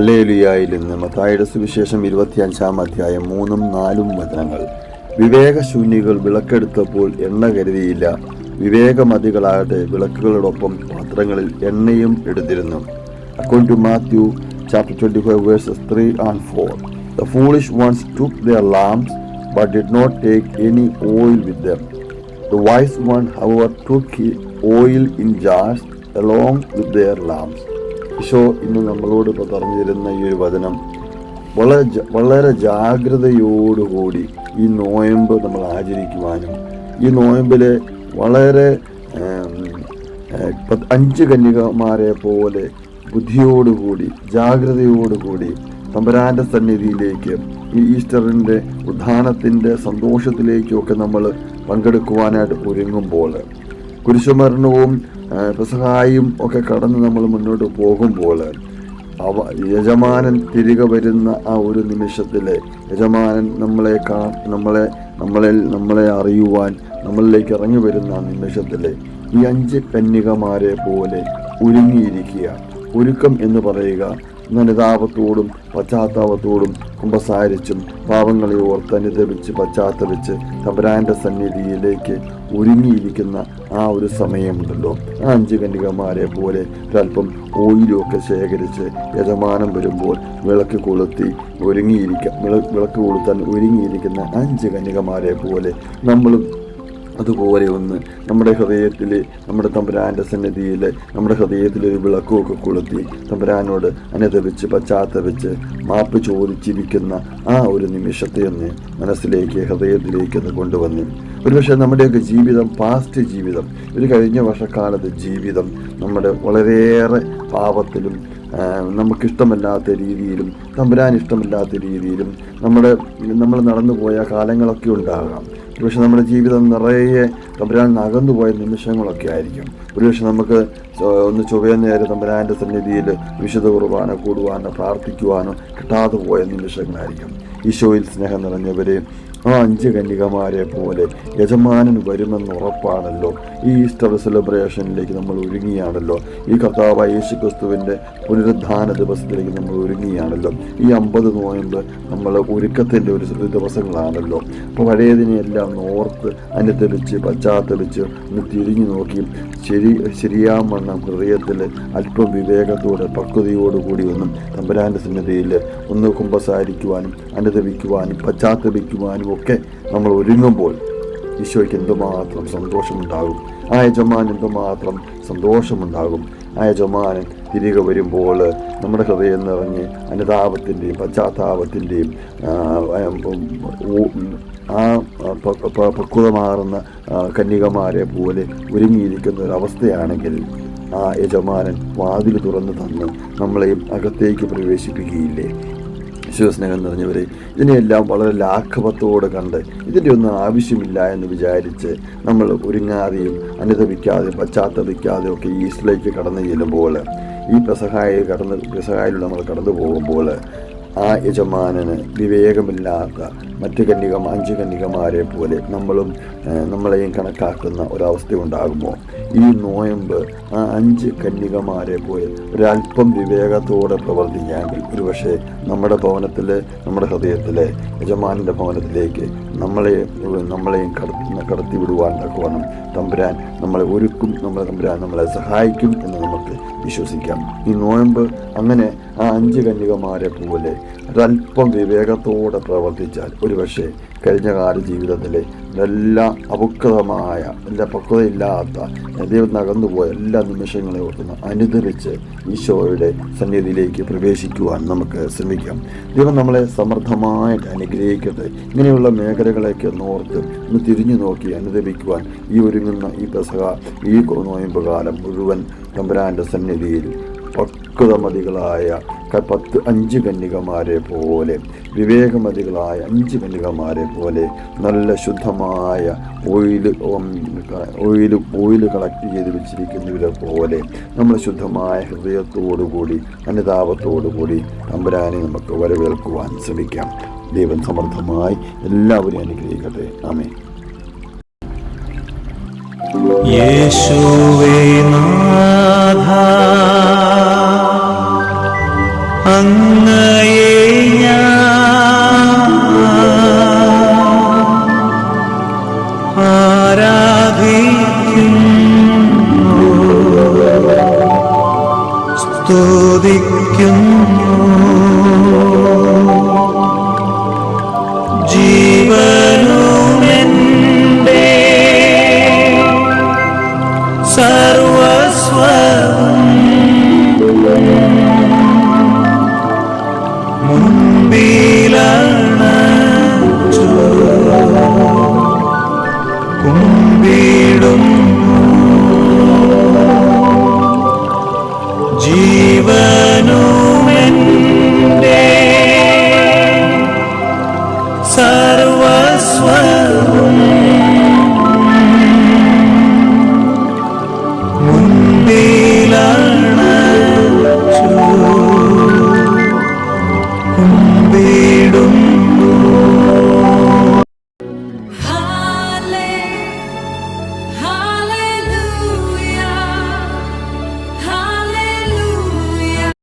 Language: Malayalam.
ഹല്ലേലുയായിൽ നിന്ന് മത്തായുടെ സുവിശേഷം ഇരുപത്തിയഞ്ചാം അധ്യായം മൂന്നും നാലും വചനങ്ങൾ. വിവേകശൂന്യകൾ വിളക്കെടുത്തപ്പോൾ എണ്ണ കരുതിയില്ല. വിവേകമതികളാകട്ടെ വിളക്കുകളോടൊപ്പം പാത്രങ്ങളിൽ എണ്ണയും എടുത്തിരുന്നു. According to Matthew chapter twenty five verses three and four the foolish ones took their lamps but did not take any oil with them the wise one however took oil in in jars with with lamps. Isho ഇന്ന് നമ്മളോട് ഇപ്പോൾ പറഞ്ഞു തരുന്ന ഈ ഒരു വചനം വളരെ വളരെ ജാഗ്രതയോടുകൂടി ഈ നോയമ്പ് നമ്മൾ ആചരിക്കുവാനും ഈ നോയമ്പിലെ വളരെ അഞ്ച് കന്യകമാരെ പോലെ ബുദ്ധിയോടുകൂടി ജാഗ്രതയോടുകൂടി തമ്പരാന്റെ സന്നിധിയിലേക്ക് ഈ ഈസ്റ്ററിന്റെ ഉദ്ധാനത്തിന്റെ സന്തോഷത്തിലേക്കുമൊക്കെ നമ്മൾ പങ്കെടുക്കുവാനായിട്ട് ഒരുങ്ങുമ്പോൾ കുരിശുമരണവും പെസഹായും ഒക്കെ കടന്ന് നമ്മൾ മുന്നോട്ട് പോകുമ്പോൾ അവ യജമാനൻ തിരികെ വരുന്ന ആ ഒരു നിമിഷത്തിൽ യജമാനൻ നമ്മളെ കാ നമ്മളെ നമ്മളിൽ നമ്മളെ അറിയുവാൻ നമ്മളിലേക്ക് ഇറങ്ങി വരുന്ന ആ നിമിഷത്തിൽ ഈ അഞ്ച് കന്യകമാരെ പോലെ ഒരുങ്ങിയിരിക്കുക. ഒരുക്കം എന്ന് പറയുക. നനിതാപത്തോടും പശ്ചാത്താപത്തോടും കുമ്പസാരിച്ചും പാവങ്ങളെ ഓർത്ത് അനുദപിച്ച് പശ്ചാത്തപിച്ച് തമ്പരാന്റെ സന്നിധിയിലേക്ക് ഒരുങ്ങിയിരിക്കുന്ന ആ ഒരു സമയമുണ്ടല്ലോ. ആ അഞ്ച് കന്യകമാരെ പോലെ ഒരല്പം ഓയിലൊക്കെ ശേഖരിച്ച് യജമാനം വരുമ്പോൾ വിളക്ക് കൊളുത്തി ഒരുങ്ങിയിരിക്കുക വിളക്ക് കൊളുത്താൻ ഒരുങ്ങിയിരിക്കുന്ന അഞ്ച് കന്യകമാരെ പോലെ നമ്മളും അതുപോലെ ഒന്ന് നമ്മുടെ ഹൃദയത്തിൽ നമ്മുടെ തമ്പുരാന്റെ സന്നിധിയിൽ നമ്മുടെ ഹൃദയത്തിൽ ഒരു വിളക്കുമൊക്കെ കൊളുത്തി തമ്പുരാനോട് അനുദപിച്ച് പശ്ചാത്തപിച്ച് മാപ്പ് ചോദിച്ചിരിക്കുന്ന ആ ഒരു നിമിഷത്തെ ഒന്ന് മനസ്സിലേക്ക് ഹൃദയത്തിലേക്ക് ഒന്ന് കൊണ്ടുവന്ന്. ഒരുപക്ഷെ നമ്മുടെയൊക്കെ ജീവിതം പാസ്റ്റ് ജീവിതം ഒരു കഴിഞ്ഞ വർഷക്കാലത്ത് ജീവിതം നമ്മുടെ വളരെയേറെ പാപത്തിലും നമുക്കിഷ്ടമല്ലാത്ത രീതിയിലും തമ്പുരാൻ ഇഷ്ടമില്ലാത്ത രീതിയിലും നമ്മുടെ നമ്മൾ നടന്നു പോയ കാലങ്ങളൊക്കെ ഉണ്ടാകാം. ഒരുപക്ഷെ നമ്മുടെ ജീവിതം നിറയെ തമ്പുരാൻ അകന്നുപോയ നിമിഷങ്ങളൊക്കെ ആയിരിക്കും. ഒരുപക്ഷെ നമുക്ക് ഒന്ന് ചൊവ്വേ നേരെ തമ്പുരാന്റെ സന്നിധിയിൽ വിശുദ്ധ കുർബാന കൂടുവാനോ പ്രാർത്ഥിക്കുവാനോ കിട്ടാതെ പോയ നിമിഷങ്ങളായിരിക്കും. ഈശോയിൽ സ്നേഹം നിറഞ്ഞവരെ ആ അഞ്ച് കന്യകമാരെ പോലെ യജമാനൻ വരുമെന്ന് ഉറപ്പാണല്ലോ. ഈ ഈസ്റ്റർ സെലിബ്രേഷനിലേക്ക് നമ്മൾ ഒരുങ്ങിയാണല്ലോ ഈ കർത്താവ് യേശു ക്രിസ്തുവിന്റെ പുനരുദ്ധാന ദിവസത്തിലേക്ക് നമ്മൾ ഒരുങ്ങിയാണല്ലോ ഈ അമ്പത് നോയമ്പ് നമ്മൾ ഒരുക്കത്തിന്റെ ഒരു ദിവസങ്ങളാണല്ലോ. അപ്പോൾ പഴയതിനെയെല്ലാം ഓർത്ത് അനുദലിച്ച് പശ്ചാത്തലിച്ച് ഒന്ന് തിരിഞ്ഞു നോക്കി. ശരി ശരിയാമണ്ണം ഹൃദയത്തിൽ അല്പം വിവേകത്തോടെ പക്വതയോടുകൂടി ഒന്നും തമ്പുരാന്റെ സന്നിധിയിൽ ഒന്ന് കുമ്പസാരിക്കുവാനും അനുദപിക്കുവാനും പശ്ചാത്തപിക്കുവാനും ഒക്കെ നമ്മൾ ഒരുങ്ങുമ്പോൾ ഈശോയ്ക്ക് എന്തുമാത്രം സന്തോഷമുണ്ടാകും? ആ യജമാൻ എന്തുമാത്രം സന്തോഷമുണ്ടാകും? ആ യജമാനൻ തിരികെ വരുമ്പോൾ നമ്മുടെ ഹൃദയം നിറഞ്ഞ് അനുതാപത്തിന്റെയും പശ്ചാത്താപത്തിന്റെയും ആ പക്വത മാറുന്ന പക്വതമാറുന്ന കന്യകമാരെ പോലെ ഒരുങ്ങിയിരിക്കുന്ന ഒരവസ്ഥയാണെങ്കിൽ ആ യജമാനൻ വാതിൽ തുറന്നു തന്ന് നമ്മളെയും അകത്തേക്ക് പ്രവേശിപ്പിക്കുകയില്ലേ? വിശ്വസ്നേഹം നിറഞ്ഞവരെ ഇതിനെയെല്ലാം വളരെ ലാഘവത്തോടെ കണ്ട് ഇതിന്റെ ഒന്നും ആവശ്യമില്ല എന്ന് വിചാരിച്ച് നമ്മൾ ഒരുങ്ങാതെയും അനുദപിക്കാതെയും പശ്ചാത്തപിക്കാതെയും ഒക്കെ ഈസ്റ്റിലേക്ക് കടന്നു ചെല്ലുമ്പോൾ ഈ പ്രസഹായ കടന്ന് പ്രസഹായിലൂടെ നമ്മൾ കടന്നു പോകുമ്പോൾ ആ യജമാനന് വിവേകമില്ലാത്ത മറ്റു കന്യക അഞ്ച് കന്യകമാരെ പോലെ നമ്മളും നമ്മളെയും കണക്കാക്കുന്ന ഒരവസ്ഥ ഉണ്ടാകുമോ? ഈ നോയമ്പ് ആ അഞ്ച് കന്യകമാരെ പോലെ ഒരല്പം വിവേകത്തോടെ പ്രവർത്തിക്കാമെങ്കിൽ ഒരുപക്ഷെ നമ്മുടെ ഭവനത്തിൽ നമ്മുടെ ഹൃദയത്തിലെ യജമാനിന്റെ ഭവനത്തിലേക്ക് നമ്മളെ നമ്മളെയും കടത്തി കടത്തി വിടുവാൻ തക്കവണ്ണം തമ്പുരാൻ നമ്മളെ ഒരുക്കും നമ്മളെ തമ്പുരാൻ നമ്മളെ സഹായിക്കും എന്ന് നമുക്ക് വിശ്വസിക്കാം. ഈ നോയമ്പ് അങ്ങനെ ആ അഞ്ച് കന്യകമാരെ പോലെ ഒരല്പം വിവേകത്തോടെ പ്രവർത്തിച്ചാൽ ഒരുപക്ഷെ കഴിഞ്ഞ കാല ജീവിതത്തിലെ എല്ലാ അപുക്തമായ എല്ലാ പക്വതയില്ലാത്ത ദൈവം നകന്നുപോയ എല്ലാ നിമിഷങ്ങളെ ഓർത്തുന്ന അനുദരിച്ച് ഈശോയുടെ സന്നിധിയിലേക്ക് പ്രവേശിക്കുവാൻ നമുക്ക് ശ്രമിക്കാം. ദൈവം നമ്മളെ സമർത്ഥമായിട്ട് അനുഗ്രഹിക്കട്ടെ. ഇങ്ങനെയുള്ള മേഖലകളെയൊക്കെ ഓർത്ത് ഒന്ന് തിരിഞ്ഞു നോക്കി അനുദപിക്കുവാൻ ഈ ഒരുങ്ങുന്ന ഈ പെസക ഈ നോയമ്പ് കാലം മുഴുവൻ തമ്പുരാന്റെ സന്നിധിയിൽ പക്വതമതികളായ പത്ത് അഞ്ച് കന്യകമാരെ പോലെ വിവേകമതികളായ അഞ്ച് കന്യകമാരെ പോലെ നല്ല ശുദ്ധമായ ഓയിൽ ഓയിൽ ഓയിൽ കളക്ട് ചെയ്ത് വെച്ചിരിക്കുന്നവരെ പോലെ നമ്മൾ ശുദ്ധമായ ഹൃദയത്തോടുകൂടി അനുതാപത്തോടുകൂടി തമ്പുരാനെ നമുക്ക് വരവേൽക്കുവാൻ ശ്രമിക്കാം. ദൈവം സമർത്ഥമായി എല്ലാവരെയും അനുഗ്രഹിക്കട്ടെ. ആമേ യേശുവേ നാഥ അങ്ങയെ ആരാധിക്കുന്നു സ്തുതിക്കുന്നു. ജീവനുമെന്റെ സർവസ്വം കുമ്പിടും. ജീവനുമെന്റെ സർവസ്വവും